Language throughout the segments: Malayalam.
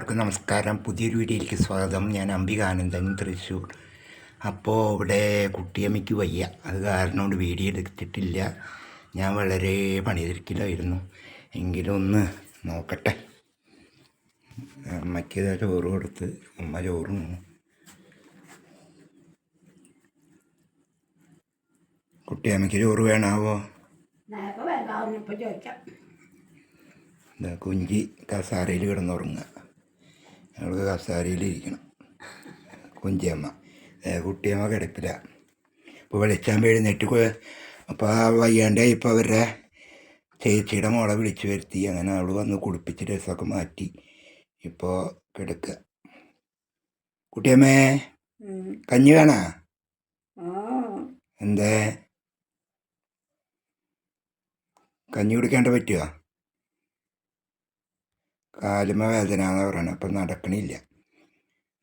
എല്ലാവർക്കും നമസ്കാരം. പുതിയൊരു വീഡിയോയിലേക്ക് സ്വാഗതം. ഞാൻ അംബികാനന്ദൻ തൃശ്ശൂർ. അപ്പോൾ ഇവിടെ കുട്ടിയമ്മയ്ക്ക് വയ്യ. അത് കാരണം കൊണ്ട് വീഡിയോ എടുത്തിട്ടില്ല. ഞാൻ വളരെ പണിതിരിക്കലായിരുന്നു. എങ്കിലും ഒന്ന് നോക്കട്ടെ. അമ്മയ്ക്ക് ചോറ് കൊടുത്ത് ഉമ്മ ചോറ്. കുട്ടിയമ്മയ്ക്ക് ചോറ് വേണാവോ? ചോദിക്കാം. ഇതാ കുഞ്ചി കസാരയിൽ കിടന്നുറങ്ങുക. ഞങ്ങൾക്ക് കസാരയിലിരിക്കണം കുഞ്ചിയമ്മ കുട്ടിയമ്മ കിടപ്പില്ല ഇപ്പോൾ വെളിച്ചാൻ എഴുന്നേറ്റ് അപ്പോൾ ആ വയ്യാണ്ടായി ഇപ്പോൾ അവരുടെ ചേച്ചിയുടെ മോളെ വിളിച്ചു വരുത്തി. അങ്ങനെ അവൾ വന്ന് കുളിപ്പിച്ച് ഡ്രസ്സൊക്കെ മാറ്റി. ഇപ്പോൾ കിടക്കുക കുട്ടിയമ്മേ കഞ്ഞി വേണ? എന്തേ? കഞ്ഞി കുടിക്കാണ്ട് പറ്റുമോ കാലുമ വേദന എന്ന് പറയണം. അപ്പം നടക്കണില്ല.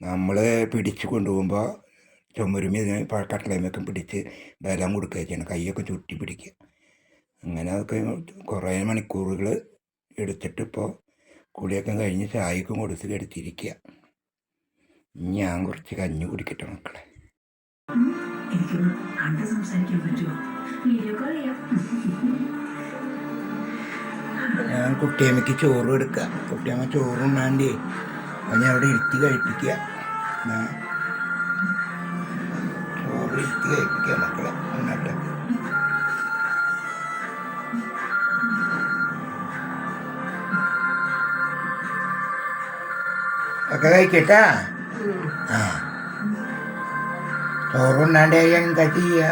നമ്മൾ പിടിച്ച് കൊണ്ടുപോകുമ്പോൾ ചുമരുമി കട്ടളയമൊക്കെ പിടിച്ച് ബലം കൊടുക്കുക ചെയ്യണം കൈയൊക്കെ ചുറ്റി പിടിക്കുക. അങ്ങനെ അതൊക്കെ കുറേ മണിക്കൂറുകൾ എടുത്തിട്ട് ഇപ്പോൾ കുളിയൊക്കെ കഴിഞ്ഞ് ചായക്കും കൊടുത്ത് കെടുത്തിരിക്കുക. ഞാൻ കുറച്ച് കഞ്ഞി കുടിക്കട്ടെ മക്കളെ. എനിക്കൊന്ന് കണ്ട് സംസാരിക്കാൻ പറ്റുമോ? വീഡിയോ കോൾ ചെയ്യാം. ഞാൻ കുട്ടിയമ്മയ്ക്ക് ചോറും എടുക്കുക കുട്ടിയമ്മ ചോറും അത് ഞാൻ അവിടെ ഇരുത്തി കഴിപ്പിക്കുക. ചോറ് ഇരുത്തി കഴിപ്പിക്കുക മക്കളെ എന്നിട്ട് ഒക്കെ കഴിക്കട്ടാ? ആ. ചോറുണ്ണാണ്ട് എന്താ ചെയ്യുക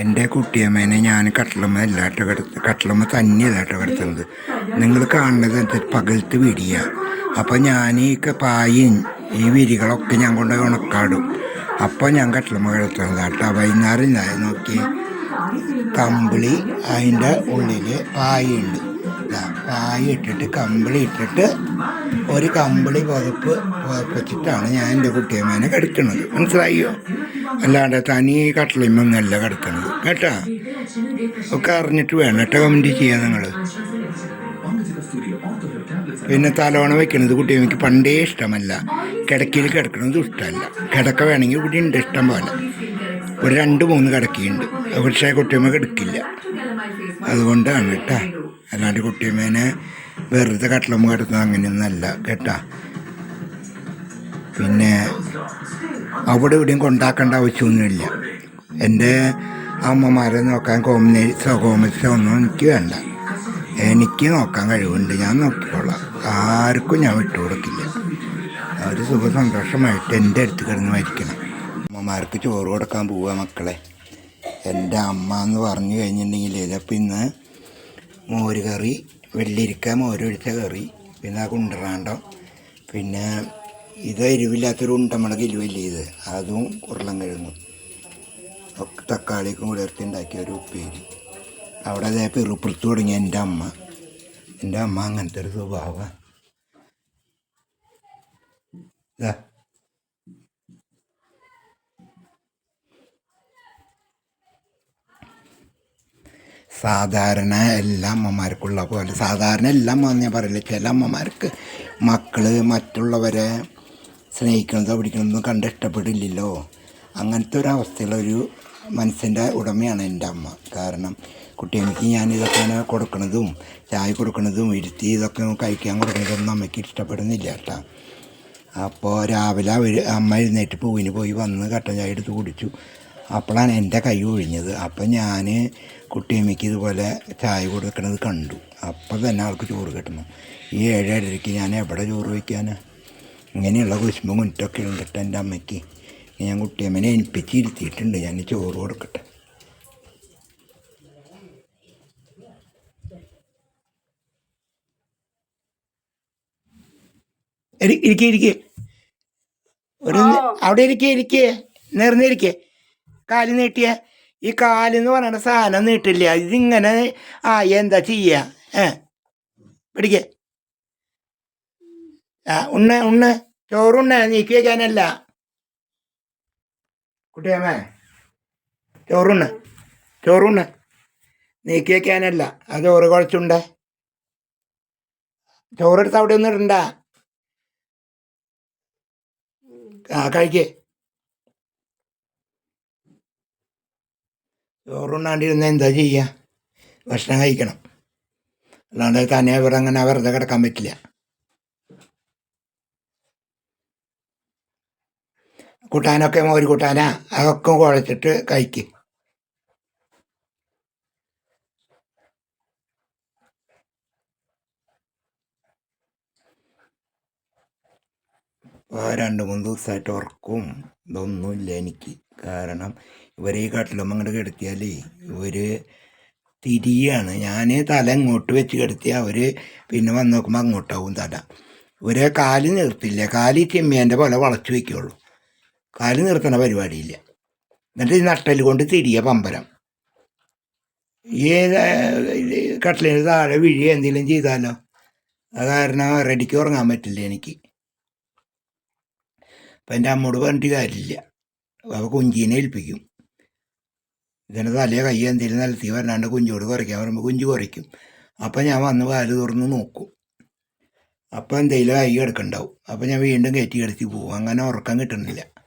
എന്റെ കുട്ടിയമ്മേനെ ഞാൻ കട്ടിലമ്മ എല്ലാട്ട് കിടത്ത് കട്ടിലമ്മ തന്നെയല്ലാട്ട് കിടത്തുന്നത് നിങ്ങൾ കാണുന്നത് പകലത്ത് വിരിയ അപ്പം ഞാൻ ഈ പായും ഈ വിരികളൊക്കെ ഞാൻ കൊണ്ടുപോയി ഉണക്കാടും. അപ്പോൾ ഞാൻ കട്ടിലമ്മ കിടത്തുന്നത് കേട്ടോ വൈകുന്നേരം ഞാൻ നോക്കി. കമ്പിളി അതിന്റെ ഉള്ളിൽ പായുണ്ട്. പായ ഇട്ടിട്ട് കമ്പിളി ഇട്ടിട്ട് ഒരു കമ്പിളി പുതപ്പ് പുതപ്പിച്ചിട്ടാണ് ഞാൻ എന്റെ കുട്ടിയമ്മേനെ കിടക്കുന്നത്. മനസ്സിലായോ? അല്ലാണ്ട് തനി കട്ടളിമൊന്നല്ല കിടക്കുന്നത് കേട്ടാ? ഒക്കെ അറിഞ്ഞിട്ട് വേണം. കേട്ടോ കമന്റ് ചെയ്യാൻ നിങ്ങൾ. പിന്നെ തലോണ വെക്കണത് കുട്ടിയമ്മയ്ക്ക് പണ്ടേ ഇഷ്ടമല്ല. കിടക്കയിൽ കിടക്കണത് ഇഷ്ടമല്ല. കിടക്ക വേണമെങ്കിൽ ഇവിടെ ഉണ്ട് ഇഷ്ടം പോലെ. ഒരു രണ്ട് മൂന്ന് കിടക്കയുണ്ട്. പക്ഷേ കുട്ടിയമ്മ കിടക്കില്ല. അതുകൊണ്ടാണ് കേട്ടാ. അല്ലാണ്ട് കുട്ടിയമ്മേനെ വെറുതെ കട്ടളമ്മ കിടത്തുന്നത് അങ്ങനെയൊന്നല്ല കേട്ടാ? പിന്നെ അവിടെ ഇവിടെയും കൊണ്ടാക്കേണ്ട ആവശ്യമൊന്നുമില്ല. എന്റെ അമ്മമാരെ നോക്കാൻ കോമിനേഴ്സോ കോമിക്സോ ഒന്നും എനിക്ക് വേണ്ട. എനിക്ക് നോക്കാൻ കഴിവുണ്ട്. ഞാൻ നോക്കിക്കോളാം. ആർക്കും ഞാൻ വിട്ടുകൊടുക്കില്ല അവർ സുഖ സന്തോഷമായിട്ട് എന്റെ അടുത്ത് കിടന്ന് മരിക്കണം. അമ്മമാർക്ക് ചോറ് കൊടുക്കാൻ പോവുക മക്കളെ. എന്റെ അമ്മ എന്ന് പറഞ്ഞു കഴിഞ്ഞിട്ടുണ്ടെങ്കിൽ ഇതപ്പം ഇന്ന് മോര് കറി വെള്ളിരിക്ക മോരൊഴിച്ച കറി പിന്നെ ആ കുണ്ടറാണ്ടം പിന്നെ ഇത് എരിവില്ലാത്തൊരു ഉണ്ടമുളക് ഇരുവല്ലേ ഇത്. അതും ഉരുളൻ കിഴങ്ങും. ഒക്കെ തക്കാളിക്കും കൂടെ ഇറത്തി ഉണ്ടാക്കിയ ഒരു ഉപ്പേരി. അവിടെ അതേ പിറുപ്പുറത്ത് തുടങ്ങിയ എന്റെ അമ്മ. എന്റെ അമ്മ അങ്ങനത്തെ ഒരു സ്വഭാവമാണ് സാധാരണ എല്ലാ അമ്മമാർക്കുള്ള പോലെ സാധാരണ എല്ലാ അമ്മ ഞാൻ പറയില്ല ചില അമ്മമാർക്ക് മക്കൾ മറ്റുള്ളവരെ സ്നേഹിക്കുന്നതോ പിടിക്കണതോ കണ്ട് ഇഷ്ടപ്പെടില്ലല്ലോ. അങ്ങനത്തെ ഒരു അവസ്ഥയിലൊരു മനസ്സിന്റെ ഉടമയാണ് എന്റെ അമ്മ. കാരണം കുട്ടികൾക്ക് ഞാൻ ഇതൊക്കെയാണ് കൊടുക്കണതും ചായ കൊടുക്കണതും ഇരുത്തി ഇതൊക്കെ കഴിക്കാൻ കൊടുക്കണതൊന്നും അമ്മയ്ക്ക് ഇഷ്ടപ്പെടുന്നില്ല കേട്ടോ. അപ്പോൾ രാവിലെ ഒരു അമ്മ എഴുന്നേറ്റ് പൂവിന് പോയി വന്ന് കട്ടൻ ചായ എടുത്ത് കുടിച്ചു. അപ്പോഴാണ് എന്റെ കൈ ഒഴിഞ്ഞത്. അപ്പം ഞാൻ കുട്ടിയമ്മയ്ക്ക് ഇതുപോലെ ചായ കൊടുക്കണത് കണ്ടു. അപ്പോൾ തന്നെ ആൾക്ക് ചോറ് കിട്ടണം. ഈ ഏഴ് ഏഴരയ്ക്ക് ഞാൻ എവിടെ ചോറ് വയ്ക്കാൻ ഇങ്ങനെയുള്ള കുശുമ്പും കുറ്റൊക്കെ ഉണ്ടിട്ട് എന്റെ അമ്മയ്ക്ക്. ഞാൻ കുട്ടിയമ്മനെ എനിപ്പിച്ച് ഇരുത്തിയിട്ടുണ്ട് ഞാൻ ചോറ് കൊടുക്കട്ടെ. ഇരിക്കെ ഇരിക്കെ. ഒരു അവിടെ ഇരിക്കേ ഇരിക്കേ. നേർന്നിരിക്കെ കാൽ നീട്ടിയ. ഈ കാലെന്ന് പറയുന്ന സാധനം നീട്ടില്ല? ഇതിങ്ങനെ ആ എന്താ ചെയ്യ? ഏ പിടിക്കേ. ആ ഉണ്ണ ഉണ്ണ്. ചോറുണ്ണ നീക്കി വെക്കാനല്ല കുട്ടിയമ്മേ ചോറുണ്ണ ചോറുണ്ണ. നീക്കി വെക്കാനല്ല ആ ചോറ് കുഴച്ചുണ്ടേ. ചോറെടുത്ത് അവിടെ ഒന്നും ഇടണ്ട. ആ കഴിക്കേ. ചോറുണ്ണാണ്ടിരുന്ന എന്താ ചെയ്യുക ഭക്ഷണം കഴിക്കണം. അല്ലാണ്ട് തന്നെ ഇവിടെ അങ്ങനെ വെറുതെ കിടക്കാൻ പറ്റില്ല. കൂട്ടാനൊക്കെ മോര് കൂട്ടാനാ. അതൊക്കെ കുഴച്ചിട്ട് കഴിക്കും. ഇപ്പോൾ രണ്ട് മൂന്ന് ദിവസമായിട്ട് ഉറക്കും. ഇതൊന്നുമില്ല എനിക്ക്. കാരണം ഇവരെ ഈ കട്ടിലും അങ്ങോട്ട് കിടത്തിയാലേ ഇവർ തിരിയാണ്. ഞാൻ തല ഇങ്ങോട്ട് വെച്ച് കിടത്തി അവർ പിന്നെ വന്ന് നോക്കുമ്പോൾ അങ്ങോട്ടാവും തല. ഇവരെ കാൽ നിർത്തില്ല. കാൽ ചെമ്മിയന്റെ പോലെ വളച്ചു വയ്ക്കുള്ളൂ കാൽ നിർക്കണ പരിപാടിയില്ല. എന്നിട്ട് ഈ നട്ടൽ കൊണ്ട് തിരിയ പമ്പരം. ഈ കട്ടിലിന് താഴെ വിഴി എന്തെങ്കിലും ചെയ്താലോ? അത് കാരണം റെഡിക്ക് ഉറങ്ങാൻ പറ്റില്ല എനിക്ക്. അപ്പം എന്റെ അമ്മോട് പറഞ്ഞിട്ട് കാര്യമില്ല. അപ്പോൾ കുഞ്ചീനെ ഏൽപ്പിക്കും. ഇതിന്റെ തലയോ കൈ എന്തെങ്കിലും നിലത്തി വരാണ്ട് കുഞ്ചോട് കുറയ്ക്കാൻ പറയുമ്പോൾ കുഞ്ചു കുറയ്ക്കും. അപ്പം ഞാൻ വന്ന് പാൽ തുറന്ന് നോക്കും. അപ്പം എന്തെങ്കിലും കൈ കിടക്കണ്ടാവും. അപ്പം ഞാൻ വീണ്ടും കയറ്റി കിടത്തി പോകും അങ്ങനെ ഉറക്കം കിട്ടുന്നില്ല.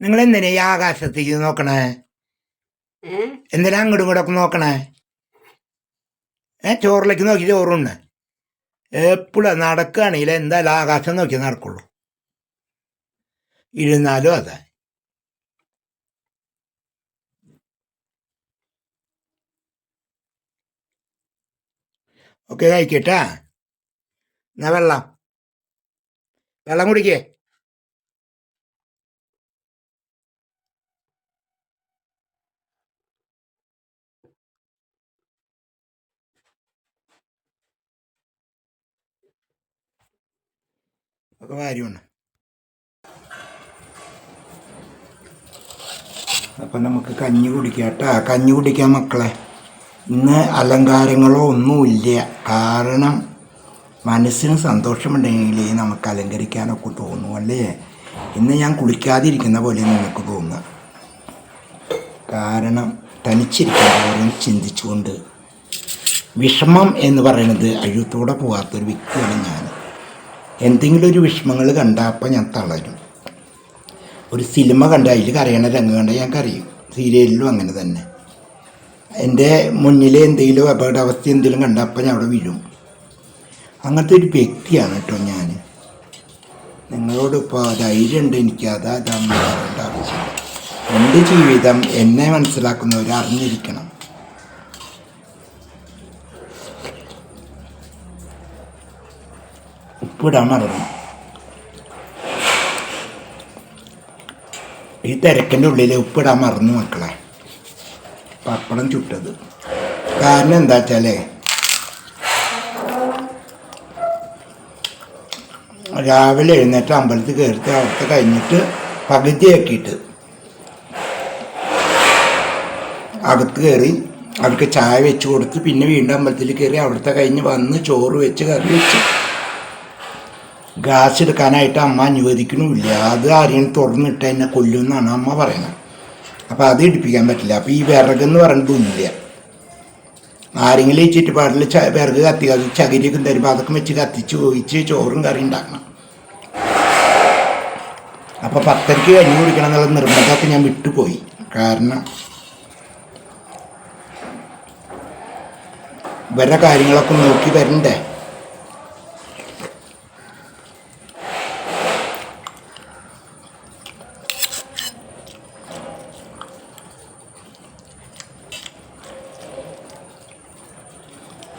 നിങ്ങൾ എന്തിനാ ഈ ആകാശത്തേക്ക് നോക്കണേ? എന്തിനാ അങ്ങോട്ടും ഇങ്ങോട്ടൊക്കെ നോക്കണേ? ഏ ചോറിലേക്ക് നോക്കി ചോറുണ്ട് എപ്പോഴും നടക്കുകയാണെങ്കിൽ എന്തായാലും ആകാശം നോക്കി നടക്കുള്ളൂ. ഇരുന്നാലും അതെ. ഓക്കെ കഴിക്കട്ടാ എന്നാ വെള്ളം. വെള്ളം കുടിക്കേ. ഒക്കെ വാരിയുണ്ട് അപ്പം നമുക്ക് കഞ്ഞി കുടിക്കാം കേട്ടാ കഞ്ഞി കുടിക്കാം മക്കളെ. ഇന്ന് അലങ്കാരങ്ങളോ ഒന്നുമില്ല. കാരണം മനസ്സിന് സന്തോഷമുണ്ടെങ്കിൽ നമുക്ക് അലങ്കരിക്കാനൊക്കെ തോന്നും അല്ലേ? ഇന്ന് ഞാൻ കുളിക്കാതിരിക്കുന്ന പോലെ നമുക്ക് തോന്നുക. കാരണം തനിച്ചിരിക്കുന്നവരും ചിന്തിച്ചുകൊണ്ട് വിഷമം എന്ന് പറയുന്നത് അഴുത്തോടെ പോകാത്തൊരു വ്യക്തിയാണ് ഞാൻ. എന്തെങ്കിലും ഒരു വിഷമങ്ങൾ കണ്ടാൽ അപ്പം ഞാൻ തളരും. ഒരു സിനിമ കണ്ട അതിൽ കരയണ രംഗം കണ്ട ഞാൻ കരയും. സീരിയലിലും അങ്ങനെ തന്നെ. എന്റെ മുന്നിൽ എന്തെങ്കിലും അപകടാവസ്ഥ എന്തെങ്കിലും കണ്ട അപ്പം ഞാൻ അവിടെ വിഴും. അങ്ങനത്തെ ഒരു വ്യക്തിയാണ് കേട്ടോ ഞാൻ. നിങ്ങളോട് ഇപ്പോൾ ധൈര്യമുണ്ട് എനിക്ക് അതാ ഇതാന്ന് ആവശ്യമില്ല എന്റെ ജീവിതം എന്നെ മനസ്സിലാക്കുന്നവർ അറിഞ്ഞിരിക്കണം. ഉപ്പിടാൻ മറന്നു. ഈ തിരക്കിന്റെ ഉള്ളിൽ ഉപ്പിടാൻ മറന്നു മക്കളെ. പപ്പടം ചുട്ടത്. കാരണം എന്താ വെച്ചാലേ രാവിലെ എഴുന്നേറ്റ് അമ്പലത്തിൽ കയറിയിട്ട് അവിടുത്തെ കഴിഞ്ഞിട്ട് പകുതിയാക്കിയിട്ട് അകത്ത് കയറി അവർക്ക് ചായ വെച്ച് കൊടുത്ത് പിന്നെ വീണ്ടും അമ്പലത്തിൽ കയറി അവിടുത്തെ കഴിഞ്ഞ് വന്ന് ചോറ് വെച്ച് കറി വെച്ച് ഗ്യാസ് എടുക്കാനായിട്ട് അമ്മ അനുവദിക്കണമില്ല അത് ആരെയും തുറന്നിട്ട് എന്നെ കൊല്ലുമെന്നാണ് അമ്മ പറയുന്നത് അപ്പോൾ അത് ഇടിപ്പിക്കാൻ പറ്റില്ല. അപ്പോൾ ഈ വിറകെന്ന് ഇല്ല ആരെങ്കിലും ഈ ചുറ്റുപാടിൽ ച വിറക് കത്തി കത്തി ചകിരിയൊക്കെ തരുമ്പോൾ അതൊക്കെ വെച്ച് കത്തിച്ച് ഒഴിച്ച് ചോറും കറി ഉണ്ടാക്കണം. അപ്പോൾ പത്തരയ്ക്ക് കഞ്ഞി കുടിക്കണം എന്നുള്ള നിർബന്ധമൊക്കെ ഞാൻ വിട്ടുപോയി. കാരണം ഇവരുടെ കാര്യങ്ങളൊക്കെ നോക്കി വരണ്ടേ?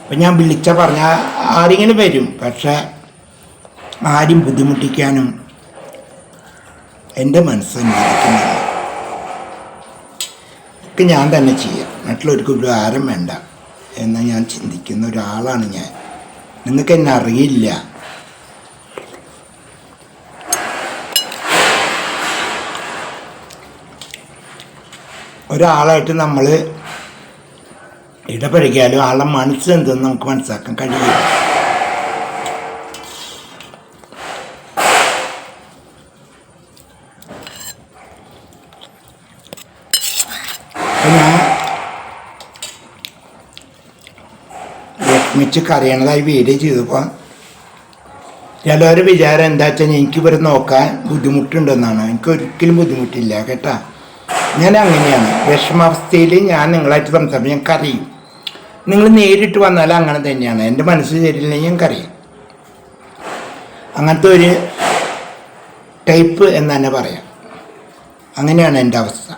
അപ്പം ഞാൻ വിളിച്ച പറഞ്ഞ ആരെങ്കിലും വരും. പക്ഷേ ആരും ബുദ്ധിമുട്ടിക്കാനും എന്റെ മനസ്സനുവദിക്കുന്നില്ല ഒക്കെ ഞാൻ തന്നെ ചെയ്യാം. മറ്റുള്ളവർക്ക് ഒരു ആരം വേണ്ട എന്ന് ഞാൻ ചിന്തിക്കുന്ന ഒരാളാണ് ഞാൻ. നിങ്ങൾക്ക് എന്നെ അറിയില്ല. ഒരാളായിട്ട് നമ്മൾ ഇടപഴകിയാലും ആളെ മനസ്സിലെന്തെന്ന് നമുക്ക് മനസ്സിലാക്കാൻ കഴിയില്ല. അപ്പൊ കറിയണതായി വീഡിയോ ചെയ്തപ്പോൾ ചിലവരുടെ വിചാരം എന്താ വെച്ചാൽ എനിക്ക് ഇവരെ നോക്കാൻ ബുദ്ധിമുട്ടുണ്ടെന്നാണ്. എനിക്ക് ഒരിക്കലും ബുദ്ധിമുട്ടില്ല കേട്ടാ. ഞാൻ അങ്ങനെയാണ്. വിഷമാവസ്ഥയിൽ ഞാൻ നിങ്ങളായിട്ട് സംസാരിക്കും. ഞാൻ നിങ്ങൾ നേരിട്ട് വന്നാൽ അങ്ങനെ തന്നെയാണ്. എന്റെ മനസ്സ് ശരിയില്ലെങ്കിൽ കരയും അങ്ങനത്തെ ഒരു ടൈപ്പ് എന്ന് തന്നെ പറയാം. അങ്ങനെയാണ് എന്റെ അവസ്ഥ.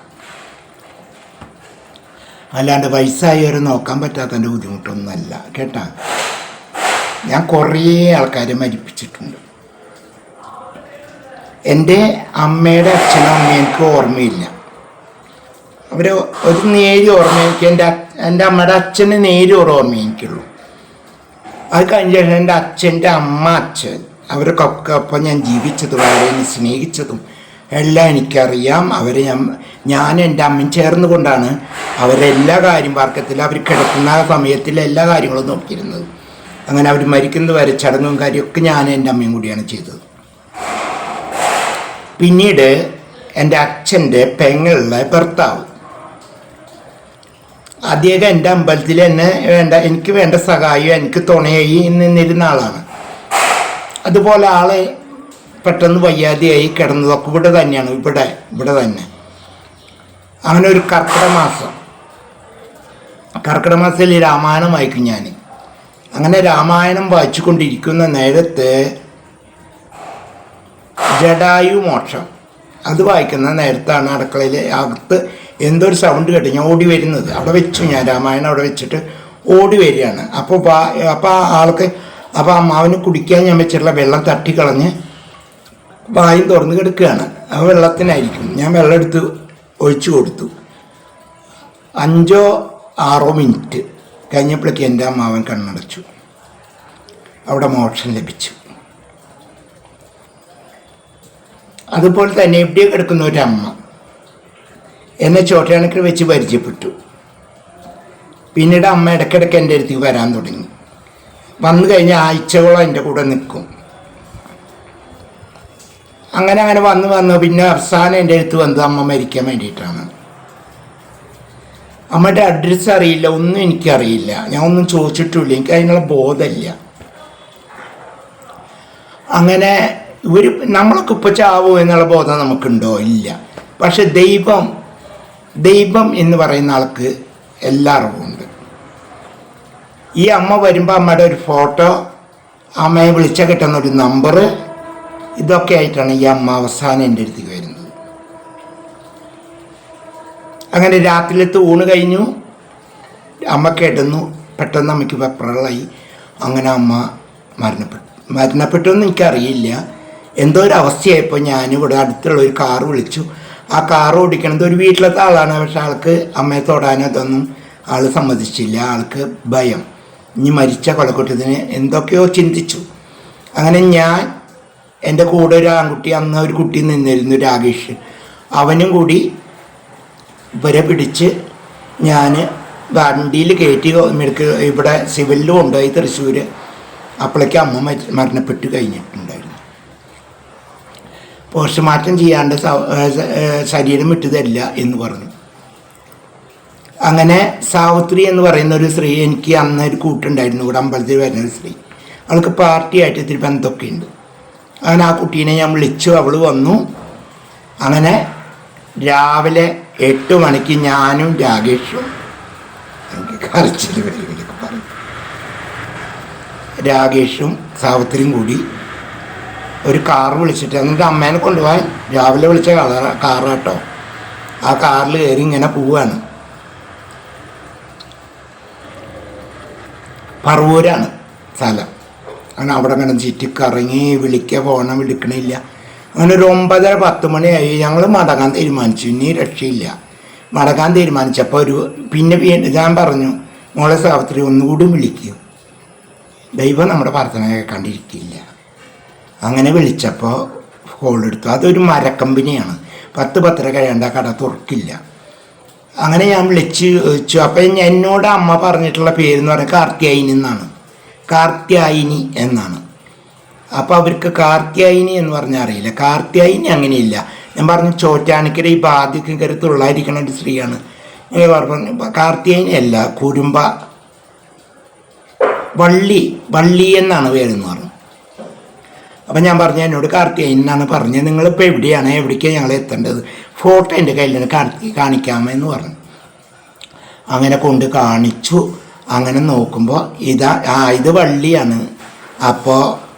അല്ലാണ്ട് വയസ്സായവരെ നോക്കാൻ പറ്റാത്തതിന്റെ ബുദ്ധിമുട്ടൊന്നുമല്ല. കേട്ടാ? ഞാൻ കുറേ ആൾക്കാരെ മരിപ്പിച്ചിട്ടുണ്ട്. എന്റെ അമ്മയുടെ അച്ഛനും അമ്മയും എനിക്ക് ഓർമ്മയില്ല. അവർ ഒരു നേരി ഓർമ്മയെനിക്ക് എന്റെ എന്റെ അമ്മയുടെ അച്ഛന് നേരി ഒരു ഓർമ്മയെനിക്കുള്ളൂ അത് കഴിഞ്ഞ എന്റെ അച്ഛന്റെ അമ്മ അച്ഛൻ അവർക്കൊക്കെ ഒപ്പം ഞാൻ ജീവിച്ചതും അവരെ സ്നേഹിച്ചതും എല്ലാം എനിക്കറിയാം. അവരെ ഞാൻ ഞാൻ എന്റെ അമ്മയും ചേർന്ന് കൊണ്ടാണ് അവരെല്ലാ കാര്യം വർക്കത്തിൽ അവർ കിടക്കുന്ന സമയത്തിൽ എല്ലാ കാര്യങ്ങളും നോക്കിയിരുന്നത്. അങ്ങനെ അവർ മരിക്കുന്നത് വരെ ചടങ്ങും കാര്യമൊക്കെ ഞാൻ എന്റെ അമ്മയും കൂടിയാണ് ചെയ്തത്. പിന്നീട് എന്റെ അച്ഛന്റെ പെങ്ങളുടെ ഭർത്താവ് അദ്ദേഹം എന്റെ അമ്പലത്തിൽ എന്നെ വേണ്ട എനിക്ക് വേണ്ട സഹായം എനിക്ക് തുണയായി നിന്നിരുന്ന ആളാണ്. അതുപോലെ ആളെ പെട്ടെന്ന് വയ്യാതെയായി കിടന്നതൊക്കെ ഇവിടെ തന്നെയാണ് ഇവിടെ ഇവിടെ തന്നെ. അങ്ങനെ ഒരു കർക്കിട മാസം. മാസത്തിൽ രാമായണം വായിക്കും ഞാൻ. അങ്ങനെ രാമായണം വായിച്ചു കൊണ്ടിരിക്കുന്ന നേരത്ത് ജഡായു മോക്ഷം. അത് വായിക്കുന്ന നേരത്താണ് അടുക്കളയിൽ അകത്ത് എന്തോ ഒരു സൗണ്ട് കേട്ട് ഞാൻ ഓടി വരുന്നത്. അവിടെ വെച്ചു ഞാൻ രാമായണം അവിടെ വെച്ചിട്ട് ഓടി വരികയാണ്. അപ്പോൾ അപ്പോൾ ആൾക്ക് അപ്പോൾ ആ മാവിന് കുടിക്കാൻ ഞാൻ വെച്ചിട്ടുള്ള വെള്ളം തട്ടിക്കളഞ്ഞ് വായും തുറന്ന് കിടക്കുകയാണ്. ആ വെള്ളത്തിനായിരിക്കും. ഞാൻ വെള്ളം എടുത്ത് ഒഴിച്ചു കൊടുത്തു. അഞ്ചോ ആറോ മിനിറ്റ് കഴിഞ്ഞപ്പോഴേക്ക് എന്റെ അമ്മാവൻ കണ്ണടച്ചു. അവിടെ മോക്ഷം ലഭിച്ചു. അതുപോലെ തന്നെ എവിടെ കിടക്കുന്ന ഒരമ്മ എന്നെ ചോട്ടയണക്കിൽ വെച്ച് പരിചയപ്പെട്ടു. പിന്നീട് അമ്മ ഇടയ്ക്കിടയ്ക്ക് എന്റെ അടുത്തേക്ക് വരാൻ തുടങ്ങി. വന്നു കഴിഞ്ഞാൽ ആഴ്ചകളോ എന്റെ കൂടെ നിൽക്കും. അങ്ങനെ അങ്ങനെ വന്ന് വന്നു. പിന്നെ അവസാനം എന്റെ അടുത്ത് വന്നത് അമ്മ മരിക്കാൻ വേണ്ടിയിട്ടാണ്. അമ്മയുടെ അഡ്രസ്സ് അറിയില്ല ഒന്നും എനിക്കറിയില്ല. ഞാൻ ഒന്നും ചോദിച്ചിട്ടില്ല. എനിക്ക് അതിനുള്ള ബോധമില്ല. അങ്ങനെ ഇവർ നമ്മളൊക്കെ ഇപ്പോൾ ചാവോ എന്നുള്ള ബോധം നമുക്കുണ്ടോ? ഇല്ല. പക്ഷെ ദൈവം ദൈവം എന്ന് പറയുന്ന ആൾക്ക് എല്ലാ അറിവുമുണ്ട് ഈ അമ്മ വരുമ്പോൾ അമ്മയുടെ ഒരു ഫോട്ടോ അമ്മയെ വിളിച്ച കിട്ടുന്ന ഒരു നമ്പർ ഇതൊക്കെ ആയിട്ടാണ് ഈ അമ്മ അവസാനം എന്റെ അടുത്തേക്ക് വരുന്നത്. അങ്ങനെ രാത്രിയിലത്തെ ഊണ് കഴിഞ്ഞു. അമ്മ കേട്ടുന്നു പെട്ടെന്ന് അമ്മയ്ക്ക് വെപ്രളായി. അങ്ങനെ അമ്മ മരണപ്പെട്ടു. മരണപ്പെട്ടു എന്ന് എനിക്കറിയില്ല. എന്തോ ഒരു അവസ്ഥയായപ്പോൾ ഞാനിവിടെ അടുത്തുള്ള ഒരു കാറ് വിളിച്ചു. ആ കാർ ഓടിക്കണത് ഒരു വീട്ടിലത്തെ ആളാണ്. പക്ഷെ ആൾക്ക് അമ്മയെ തൊടാനോ അതൊന്നും ആൾ സമ്മതിച്ചില്ല. ആൾക്ക് ഭയം. ഇനി മരിച്ച കൊലക്കുറ്റത്തിന് എന്തൊക്കെയോ ചിന്തിച്ചു. അങ്ങനെ ഞാൻ എന്റെ കൂടെ ഒരു ആൺകുട്ടി അന്ന് ഒരു കുട്ടി നിന്നിരുന്നു രാകേഷ്. അവനും കൂടി ഇവരെ പിടിച്ച് ഞാൻ വണ്ടിയിൽ കയറ്റി മെഡിക്കൽ ഇവിടെ സിവിലിൽ കൊണ്ടുപോയി തൃശ്ശൂർ അപ്പോഴേക്ക് അമ്മ മരി- മരണപ്പെട്ട് കഴിഞ്ഞിട്ടുണ്ടായിരുന്നു പോസ്റ്റ്മോർട്ടം ചെയ്യാണ്ട് ശരീരം വിട്ടു തരില്ല എന്ന് പറഞ്ഞു. അങ്ങനെ സാവിത്രി എന്ന് പറയുന്ന ഒരു സ്ത്രീ എനിക്ക് അന്ന് ഒരു കൂട്ടുണ്ടായിരുന്നു. ഇവിടെ അമ്പലത്തിൽ വരുന്ന ഒരു സ്ത്രീ. അവൾക്ക് പാർട്ടിയായിട്ട് ഇത്തിരി ബന്ധമൊക്കെ ഉണ്ട്. അങ്ങനെ ആ കുട്ടീനെ ഞാൻ വിളിച്ചു. അവൾ വന്നു. അങ്ങനെ രാവിലെ എട്ട് മണിക്ക് ഞാനും രാകേഷും എനിക്ക് കരച്ചിൽ വരും പറയും രാകേഷും സാവിത്രിയും കൂടി ഒരു കാർ വിളിച്ചിട്ട് എന്നിട്ട് അമ്മേനെ കൊണ്ടുപോകാൻ രാവിലെ വിളിച്ച കാർ കേട്ടോ ആ കാറിൽ കയറി ഇങ്ങനെ പോവാണ്. പറവൂരാണ് സ്ഥലം. അങ്ങനെ അവിടെ അങ്ങനെ ചുറ്റിക്കറങ്ങി വിളിക്കുക പോകണം വിളിക്കണില്ല. അങ്ങനെ ഒരു ഒമ്പതര പത്ത് മണിയായി ഞങ്ങൾ മടങ്ങാൻ തീരുമാനിച്ചു. ഇനി രക്ഷയില്ല. മടങ്ങാൻ തീരുമാനിച്ചപ്പോൾ ഒരു പിന്നെ ഞാൻ പറഞ്ഞു മോളെ സാവിത്രി ഒന്നുകൂടി വിളിക്കും. ദൈവം നമ്മുടെ പ്രാർത്ഥന കേൾക്കാണ്ടിരിക്കില്ല അങ്ങനെ വിളിച്ചപ്പോൾ കോൾ എടുത്തു. അതൊരു മരക്കമ്പനിയാണ്. പത്ത് പത്തര കഴിയേണ്ട കട തുറക്കില്ല. അങ്ങനെ ഞാൻ വിളിച്ച് ചോദിച്ചു. അപ്പം എന്നോട് അമ്മ പറഞ്ഞിട്ടുള്ള പേരെന്ന് പറഞ്ഞാൽ കാർത്തിയായിനി എന്നാണ്. കാർത്തിയായിനി എന്നാണ്. അപ്പോൾ അവർക്ക് കാർത്തിയായിനി എന്ന് പറഞ്ഞാൽ അറിയില്ല. കാർത്തിയായിനി അങ്ങനെയില്ല. ഞാൻ പറഞ്ഞു ചോറ്റാണിക്കര ഈ ബാധ്യക്ക് കയറി തുള്ളായിരിക്കണ ഒരു സ്ത്രീയാണ്. പറഞ്ഞു കാർത്തിയായിനി അല്ല കുരുമ്പ വള്ളി വള്ളി എന്നാണ് പേരെന്ന് പറഞ്ഞു. അപ്പം ഞാൻ പറഞ്ഞു എന്നോട് കാർത്തികേയൻ എന്നാണ് പറഞ്ഞത്. നിങ്ങളിപ്പോൾ എവിടെയാണ്? എവിടേക്കാണ് ഞങ്ങൾ എത്തേണ്ടത്? ഫോട്ടോ എന്റെ കയ്യിലാണ് കാർത്തി കാണിക്കാമെന്ന് പറഞ്ഞു. അങ്ങനെ കൊണ്ട് കാണിച്ചു. അങ്ങനെ നോക്കുമ്പോൾ ഇതാ ആ ഇത് വള്ളിയാണ്. അപ്പോൾ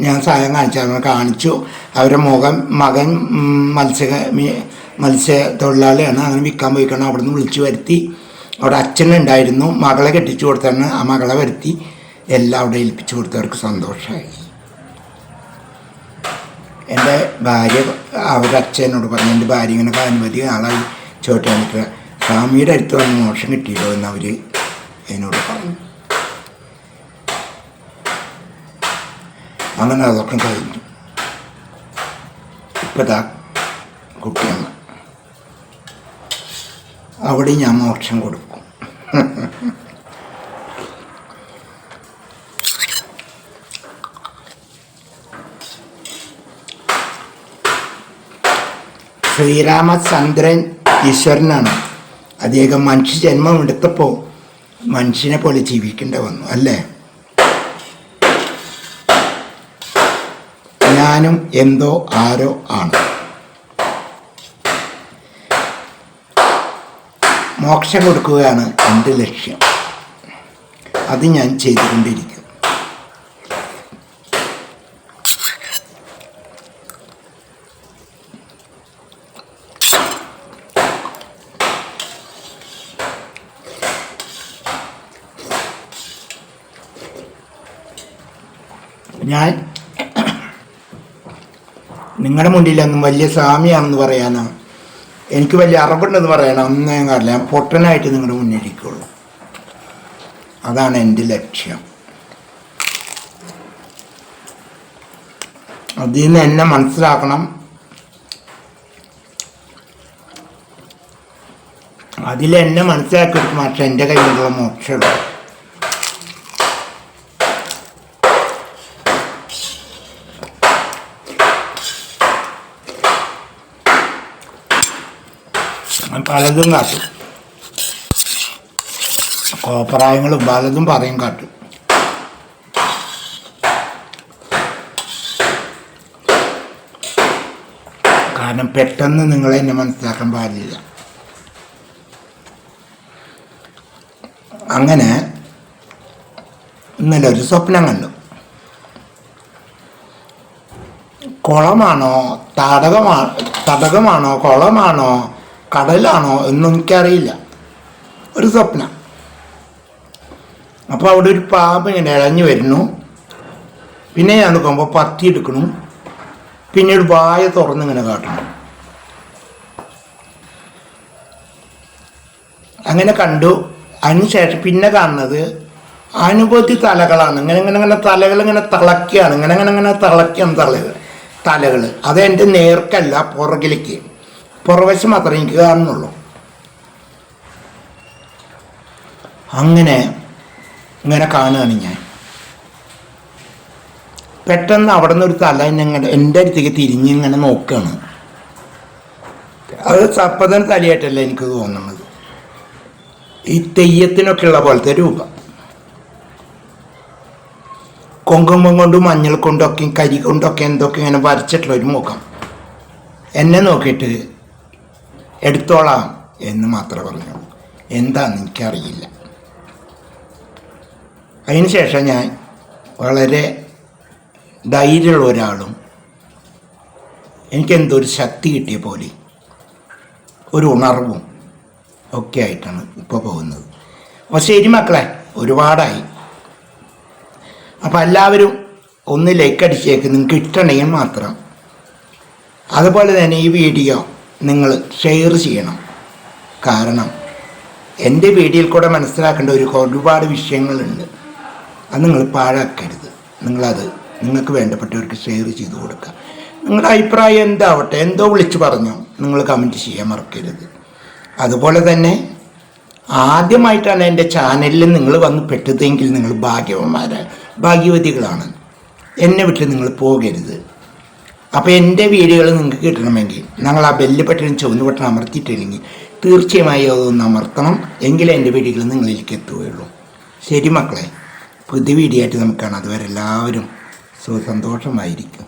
ഞാൻ സഹായം കാണിച്ചു അങ്ങനെ കാണിച്ചു. അവരുടെ മുഖം മകൻ മത്സ്യ മത്സ്യ തൊഴിലാളിയാണ്. മത്സ്യത്തൊഴിലാളിയാണ് അങ്ങനെ വിൽക്കാൻ പോയിക്കണം. അവിടെ നിന്ന് വിളിച്ചു വരുത്തി. അവിടെ അച്ഛനുണ്ടായിരുന്നു മകളെ കെട്ടിച്ചു കൊടുത്താണ് ആ മകളെ വരുത്തി. എല്ലാം അവിടെ ഏൽപ്പിച്ചു കൊടുത്തവർക്ക് സന്തോഷമായി. എന്റെ ഭാര്യ അവരുടെ അച്ഛനോട് പറഞ്ഞു എന്റെ ഭാര്യ ഇങ്ങനെ അനുമതി ആളായി ചോറ്റാനിക്കുക സ്വാമിയുടെ അടുത്ത് വന്ന് മോശം കിട്ടിയല്ലോ എന്ന് അവർ എന്നോട് പറഞ്ഞു. അങ്ങനെ അതൊക്കെ കഴിഞ്ഞു. ഇപ്പതാ കുട്ടിയമ്മ അവിടെ ഞാൻ മോക്ഷം കൊടുക്കും. ശ്രീരാമചന്ദ്രൻ ഈശ്വരനാണ്. അദ്ദേഹം മനുഷ്യ ജന്മം എടുത്തപ്പോൾ മനുഷ്യനെ പോലെ ജീവിക്കേണ്ട വന്നു അല്ലേ? ഞാനും എന്തോ ആരോ ആണ്. മോക്ഷം കൊടുക്കുകയാണ് എന്റെ ലക്ഷ്യം. അത് ഞാൻ ചെയ്തുകൊണ്ടിരിക്കും ഞാൻ നിങ്ങളുടെ മുന്നിലൊന്നും വലിയ സ്വാമിയാണെന്ന് പറയാനോ. എനിക്ക് വലിയ അറിവുണ്ടെന്ന് പറയണം അന്ന് ഞാൻ കാണില്ല. ഞാൻ പൊട്ടനായിട്ട് നിങ്ങളുടെ മുന്നിലിരിക്കുള്ളൂ അതാണ് എന്റെ ലക്ഷ്യം. അതിൽ നിന്ന് എന്നെ മനസ്സിലാക്കണം. അതിലെന്നെ മനസ്സിലാക്കിയിട്ട് മാത്രം എന്റെ കയ്യിലുള്ള മോക്ഷമുള്ളൂ ഞാൻ പലതും കാട്ടും. കോപ്രായങ്ങളും പലതും പറയും കാട്ടും. കാരണം പെട്ടെന്ന് നിങ്ങളെ എന്നെ മനസ്സിലാക്കാൻ പാടില്ല. അങ്ങനെ ഇന്നലെ ഒരു സ്വപ്നം കണ്ടു. കുളമാണോ തടകമാണോ തടകമാണോ കുളമാണോ കടലാണോ എന്നും എനിക്കറിയില്ല. ഒരു സ്വപ്നം. അപ്പോൾ അവിടെ ഒരു പാമ്പ് ഇങ്ങനെ ഇഴഞ്ഞു വരുന്നു. പിന്നെ ഞാൻ നോക്കുമ്പോൾ പത്തി എടുക്കണു പിന്നെ ഒരു വായ തുറന്ന് ഇങ്ങനെ കാട്ടണം അങ്ങനെ കണ്ടു. അതിനുശേഷം പിന്നെ കാണുന്നത് അനുഭൂതി തലകളാണ്. ഇങ്ങനെ ഇങ്ങനെ ഇങ്ങനെ തലകൾ ഇങ്ങനെ തിളക്കുകയാണ് ഇങ്ങനെ ഇങ്ങനെ ഇങ്ങനെ തിളക്കുകയാണ് തലകൾ. തലകൾ. അത് നേർക്കല്ല പുറകിലേക്ക്. പുറവശം മാത്രമേ എനിക്ക് കാണുന്നുള്ളൂ അങ്ങനെ ഇങ്ങനെ കാണുകയാണ് ഞാൻ. പെട്ടെന്ന് അവിടെ നിന്ന് ഒരു തല എന്നെ എന്റെ അടുത്തേക്ക് തിരിഞ്ഞ് ഇങ്ങനെ നോക്കുകയാണ്. അത് സപ്പതൻ തലയായിട്ടല്ല എനിക്ക് തോന്നുന്നത്. ഈ തെയ്യത്തിനൊക്കെ ഉള്ള പോലത്തെ രൂപം. കുങ്കുമം കൊണ്ടും മഞ്ഞൾ കൊണ്ടൊക്കെയും കരി കൊണ്ടൊക്കെ എന്തൊക്കെ ഇങ്ങനെ വരച്ചിട്ടുള്ള ഒരു മുഖം. എന്നെ നോക്കിയിട്ട് എടുത്തോളാം എന്ന് മാത്രമേ പറഞ്ഞു. എന്താന്ന് എനിക്കറിയില്ല അതിന് ശേഷം ഞാൻ വളരെ ധൈര്യമുള്ള ഒരാളും എനിക്കെന്തോ ഒരു ശക്തി കിട്ടിയ പോലെ ഒരു ഉണർവും ഒക്കെ ആയിട്ടാണ് ഇപ്പോൾ പോകുന്നത്. അപ്പോൾ ശരി മക്കളെ ഒരുപാടായി. അപ്പോൾ എല്ലാവരും ഒന്ന് ലൈക്ക് അടിച്ചേക്ക്. നിങ്ങൾക്ക് ഇഷ്ടമുണ്ടെങ്കിൽ മാത്രം. അതുപോലെ തന്നെ ഈ വീഡിയോ നിങ്ങൾ ഷെയർ ചെയ്യണം. കാരണം എന്റെ വീഡിയോയിൽ കൂടെ മനസ്സിലാക്കേണ്ട ഒരു ഒരുപാട് വിഷയങ്ങളുണ്ട്. അത് നിങ്ങൾ പാഴാക്കരുത്. നിങ്ങളത് നിങ്ങൾക്ക് വേണ്ടപ്പെട്ടവർക്ക് ഷെയർ ചെയ്ത് കൊടുക്കുക. നിങ്ങളുടെ അഭിപ്രായം എന്താവട്ടെ എന്തോ വിളിച്ച് പറഞ്ഞു. നിങ്ങൾ കമന്റ് ചെയ്യാൻ മറക്കരുത്. അതുപോലെ തന്നെ ആദ്യമായിട്ടാണ് എന്റെ ചാനലിൽ നിങ്ങൾ വന്ന് പെട്ടതെങ്കിൽ നിങ്ങൾ ഭാഗ്യവന്മാരാണ് ഭാഗ്യവതികളാണ്. എന്നെ വിട്ട് നിങ്ങൾ പോകരുത്. അപ്പോൾ എന്റെ വീഡിയോകൾ നിങ്ങൾക്ക് കിട്ടണമെങ്കിൽ ഞങ്ങൾ ആ ബെല്ല് ബട്ടൺ ചുവന്ന ബട്ടൺ അമർത്തിയിട്ടില്ലെങ്കിൽ തീർച്ചയായും അതൊന്ന് അമർത്തണം എങ്കിലേ എന്റെ വീഡിയോകൾ നിങ്ങളിലേക്ക് എത്തുകയുള്ളൂ. ശരി മക്കളെ പുതിയ വീഡിയോ ആയിട്ട് നമുക്ക് അതുവരെ എല്ലാവരും സുഖസന്തോഷമായിരിക്കും